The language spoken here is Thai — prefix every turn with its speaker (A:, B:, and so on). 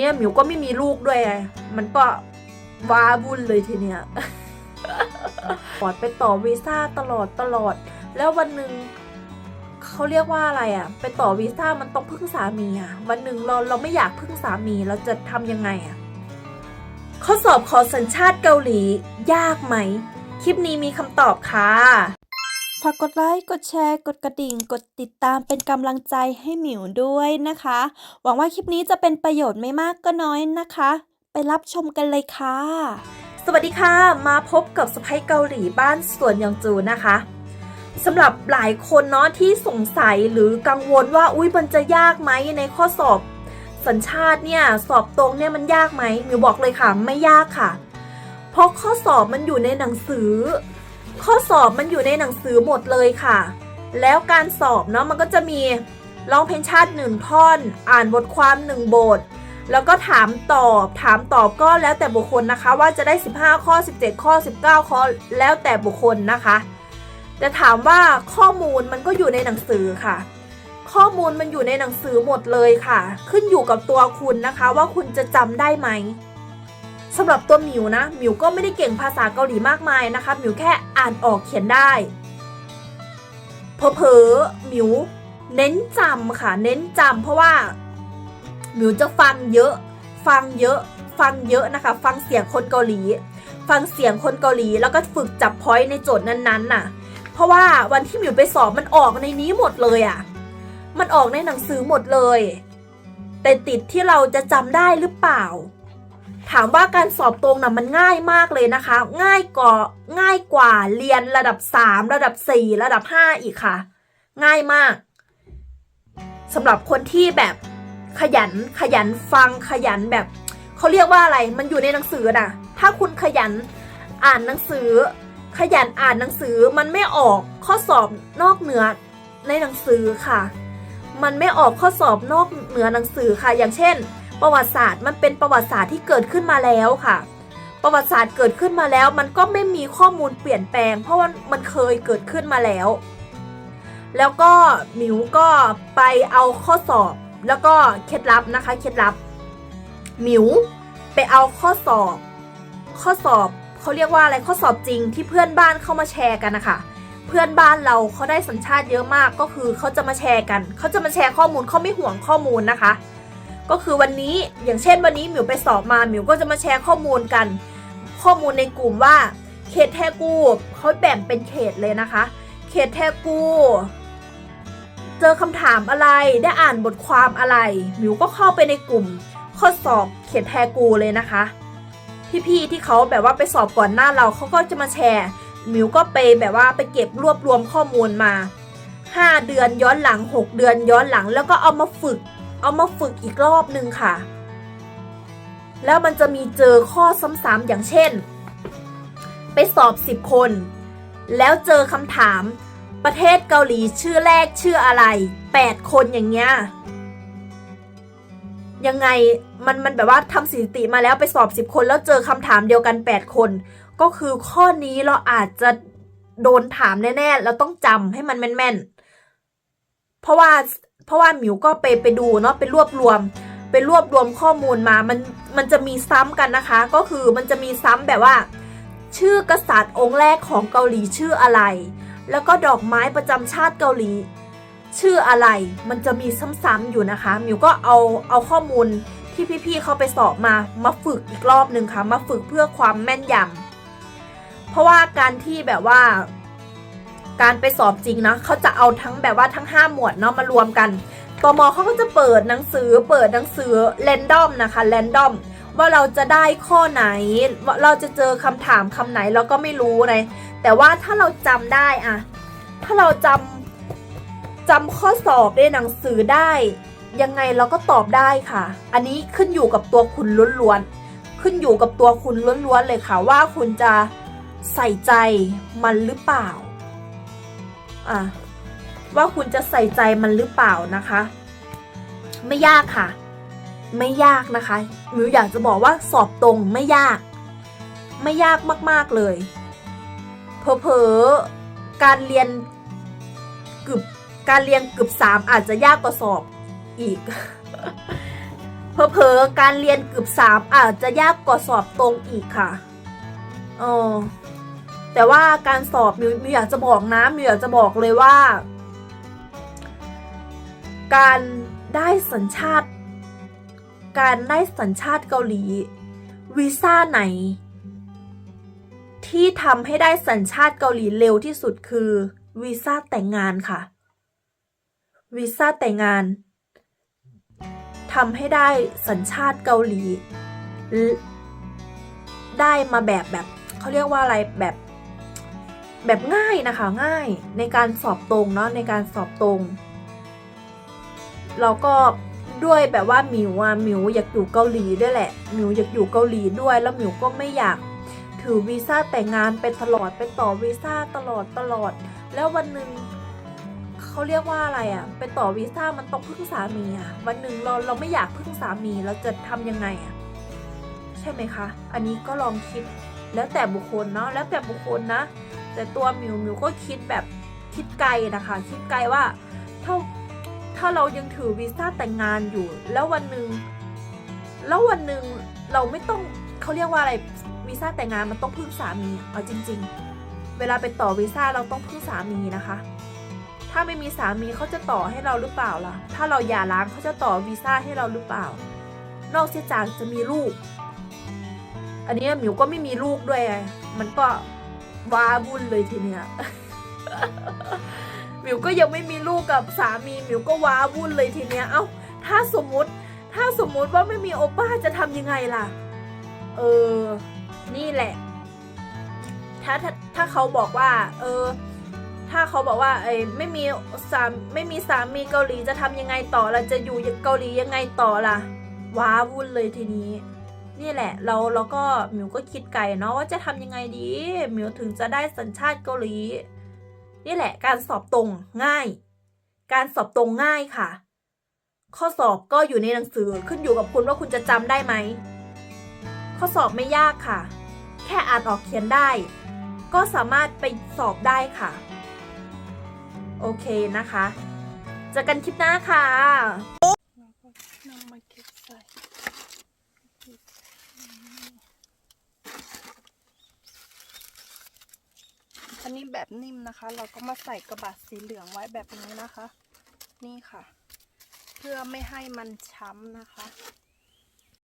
A: เนี่ยหมิวก็ไม่มีลูกด้วยไงมันก็ว้าวุ่นเลยทีเนี้ยปอดไปต่อวีซ่าตลอดตลอด แล้ววันหนึ่งเขาเรียกว่าอะไรอะ่ะ ไปต่อวีซ่ามันต้องพึ่งสามีอะ่ะ วันหนึ่งเราเราไม่อยากพึ่งสามีเราจะทำยังไงอะ่ะข้อสอบขอสัญชาติเกาหลียากไหม คลิปนี้มีคำตอบค่ะ
B: ฝากกดไลค์ กดแชร์ กดกระดิ่ง กดติดตามเป็นกำลังใจให้หมิวด้วยนะคะ หวังว่าคลิปนี้จะเป็นประโยชน์ไม่มากก็น้อยนะคะ ไปรับชมกันเลยค่ะ
A: สวัสดีค่ะ มาพบกับสไปเกาหลีบ้านสวนยองจูนะคะสำหรับหลายคนเนาะที่สงสัยหรือกังวลว่าอุ้ยมันจะยากไหมในข้อสอบ สัญชาติเนี่ยสอบตรงเนี่ยมันยากไหมมิวบอกเลยค่ะไม่ยากค่ะ เพราะข้อสอบมันอยู่ในหนังสือ ข้อสอบมันอยู่ในหนังสือหมดเลยค่ะ แล้วการสอบเนาะมันก็จะมีร้องเพลงชาติหนึ่งท่อน อ่านบทความหนึ่งบท แล้วก็ถามตอบ ถามตอบก็แล้วแต่บุคคลนะคะ ว่าจะได้ 15 ข้อ 17 ข้อ 19 ข้อแล้วแต่บุคคลนะคะ แต่ถามว่าข้อมูลมันก็อยู่ในหนังสือค่ะ ข้อมูลมันอยู่ในหนังสือหมดเลยค่ะ ขึ้นอยู่กับตัวคุณนะคะว่าคุณจะจำได้ไหม สำหรับตัวหมิวนะหมิวก็ไม่ได้เก่งภาษาเกาหลีมากมายนะคะหมิวแค่อ่านออกเขียนได้เพอๆหมิวเน้นจำค่ะ เน้นจำเพราะว่าหมิวจะฟังเยอะ ฟังเยอะ ฟังเยอะนะคะ ฟังเสียงคนเกาหลี ฟังเสียงคนเกาหลี แล้วก็ฝึกจับพอยต์ในโจทย์นั้นๆน่ะ เพราะว่าวันที่หมิวไปสอบมันออกในนี้หมดเลยอะ่ะ มันออกในหนังสือหมดเลย แต่ติดที่เราจะจำได้หรือเปล่า ถามว่าการสอบตรงน่ะมันง่ายมากเลยนะคะ ง่ายกว่าง่ายกว่าเรียนระดับ 3 ระดับ 4 ระดับ 5 อีกค่ะ ง่ายมากสำหรับคนที่แบบขยันขยันฟังขยันแบบเขาเรียกว่าอะไรมันอยู่ในหนังสือน่ะถ้าคุณขยันอ่านหนังสือ ขยันอ่านหนังสือมันไม่ออกข้อสอบนอกเหนือในหนังสือค่ะ มันไม่ออกข้อสอบนอกเหนือหนังสือค่ะ อย่างเช่น ประวัติศาสตร์มันเป็นประวัติศาสตร์ที่เกิดขึ้นมาแล้วค่ะ ประวัติศาสตร์เกิดขึ้นมาแล้ว มันก็ไม่มีข้อมูลเปลี่ยนแปลง เพราะว่ามันเคยเกิดขึ้นมาแล้ว แล้วก็หมิวก็ไปเอาข้อสอบแล้วก็เคล็ดลับนะคะ เคล็ดลับหมิวไปเอาข้อสอบ ข้อสอบเขาเรียกว่าอะไรข้อสอบจริงที่เพื่อนบ้านเข้ามาแชร์กันนะคะเพื่อนบ้านเราเขาได้สัญชาติเยอะมากก็คือเขาจะมาแชร์กันเขาจะมาแชร์ข้อมูลเขาไม่ห่วงข้อมูลนะคะ ก็คือวันนี้อย่างเช่นวันนี้หมิวไปสอบมาหมิวก็จะมาแชร์ข้อมูลกัน ข้อมูลในกลุ่มว่า เขตแทกูเขาแบ่งเป็นเขตเลยนะคะ เขตแทกู เจอคำถามอะไรได้อ่านบทความอะไรหมิวก็เข้าไปในกลุ่ม ข้อสอบเขตแทกูเลยนะคะ พี่ๆที่เขาแบบว่าไปสอบก่อนหน้าเราเขาก็จะมาแชร์หมิวก็ไปแบบว่าไปเก็บรวบรวมข้อมูลมา 5 เดือนย้อนหลัง 6 เดือนย้อนหลัง แล้วก็เอามาฝึก เอามาฝึกอีกรอบหนึ่งค่ะ แล้วมันจะมีเจอข้อซ้ำๆอย่างเช่น ไปสอบ 10 คน แล้วเจอคำถามประเทศเกาหลีชื่อแรกชื่ออะไร 8 คนอย่างเงี้ยยังไงมันมันแบบว่าทำสถิติมาแล้วไปสอบ 10 คนแล้วเจอคำถามเดียวกัน 8 คน ก็คือข้อนี้เราอาจจะโดนถามแน่ๆ เราต้องจำให้มันแม่นๆ เพราะว่า เพราะว่าหมิวก็ไปไปดูเนาะไปรวบรวมไปรวบรวมข้อมูลมา มัน มันจะมีซ้ำกันนะคะ ก็คือมันจะมีซ้ำแบบว่า ชื่อกษัตริย์องค์แรกของเกาหลีชื่ออะไร แล้วก็ดอกไม้ประจำชาติเกาหลี ชื่ออะไร มันจะมีซ้ำๆอยู่นะคะ มิวก็เอา เอาข้อมูลที่พี่ๆเขาไปสอบมา มาฝึกอีกรอบหนึ่งค่ะ มาฝึกเพื่อความแม่นยำเพราะว่าการที่แบบว่า การไปสอบจริงนะเขาจะเอาทั้งแบบว่าทั้ง 5 หมวดเนาะมารวมกันตมเขาก็จะเปิดหนังสือเปิดหนังสือแรนดอมนะคะแรนดอมว่าเราจะได้ข้อไหน เราจะเจอคำถามคำไหนเราก็ไม่รู้เลยแต่ว่าถ้าเราจำได้อะถ้าเราจำจำข้อสอบในหนังสือได้ยังไงเราก็ตอบได้ค่ะ อันนี้ขึ้นอยู่กับตัวคุณล้วนๆ ขึ้นอยู่กับตัวคุณล้วนๆเลยค่ะว่าคุณจะใส่ใจมันหรือเปล่า อะว่าคุณจะใส่ใจมันหรือเปล่านะคะ ไม่ยากค่ะ ไม่ยากนะคะมิวอยากจะบอกว่าสอบตรงไม่ยาก ไม่ยากมาก ๆเลยเพอๆการเรียนกึบการเรียนกึบสามอาจจะยากกว่าสอบอีกเพอๆการเรียนกือบสามอาจจะยากกว่าสอบตรงอีกค่ะ เออ แต่ว่าการสอบมิวมิวอยากจะบอกนะมิวอยากจะบอกเลยว่า การได้สัญชาติ การได้สัญชาติเกาหลีวีซ่าไหน ที่ทำให้ได้สัญชาติเกาหลีเร็วที่สุดคือวีซ่าแต่งงานค่ะวีซ่าแต่งงานทำให้ได้สัญชาติเกาหลี ได้มาแบบแบบเขาเรียกว่าอะไรแบบ แบบง่ายนะคะง่ายในการสอบตรงเนาะในการสอบตรง เราก็ด้วยแบบว่าหมิวอะหมิวอยากอยู่เกาหลีด้วยแหละหมิวอยากอยู่เกาหลีด้วย แล้วหมิวก็ไม่อยากถือวีซ่าแต่งงานไปตลอดไปต่อวีซ่าตลอดตลอด แล้ววันหนึ่งเขาเรียกว่าอะไรอะไปต่อวีซ่ามันต้องพึ่งสามีอะวันหนึ่งเราเราไม่อยากพึ่งสามีเราจะทำยังไงอะใช่ไหมคะ อันนี้ก็ลองคิดแล้วแต่บุคคลเนาะแล้วแต่บุคคลนะ แต่ตัวมิวมิวก็คิดแบบคิดไกลนะคะ คิดไกลว่าถ้าถ้าเรายังถือวีซ่าแต่งงานอยู่ แล้ววันหนึ่งแล้ววันหนึ่งเราไม่ต้องเขาเรียกว่าอะไรวีซ่าแต่งงานมันต้องพึ่งสามีเอาจริง ๆ เวลาไปต่อวีซ่าเราต้องพึ่งสามีนะคะ ถ้าไม่มีสามีเขาจะต่อให้เราหรือเปล่าล่ะ ถ้าเราหย่าร้างเขาจะต่อวีซ่าให้เราหรือเปล่า นอกเสียจากจะมีลูก อันนี้หมิวก็ไม่มีลูกด้วย มันก็ ว้าวุ่นเลยทีเนี้ยหมิวก็ยังไม่มีลูกกับสามีหมิวก็ว้าวุ่นเลยทีเนี้ย เอ้า ถ้าสมมติ ถ้าสมมุติว่าไม่มีโอป้าจะทำยังไงล่ะ เออ นี่แหละ ถ้าถ้าถ้าเขาบอกว่า เออ ถ้าเขาบอกว่า เอ้ไม่มีสามไม่มีสามีเกาหลีจะทำยังไงต่อล่ะ จะอยู่เกาหลียังไงต่อล่ะ ว้าวุ่นเลยทีนี้ นี่แหละเราเราก็หมิวก็คิดไกลเนาะว่าจะทำยังไงดีหมิวถึงจะได้สัญชาติเกาหลี นี่แหละ การสอบตรงง่าย การสอบตรงง่ายค่ะ ข้อสอบก็อยู่ในหนังสือขึ้นอยู่กับคุณว่าคุณจะจำได้ไหมข้อสอบไม่ยากค่ะ แค่อ่านออกเขียนได้ ก็สามารถไปสอบได้ค่ะ โอเคนะคะเจอกันคลิปหน้าค่ะ
B: นำมาเก็บใส่อั นนี้แบบนิ่มนะคะ เราก็มาใส่กระบะสีเหลืองไว้แบบนี้นะคะ นี่ค่ะ เพื่อไม่ให้มันช้ำนะคะ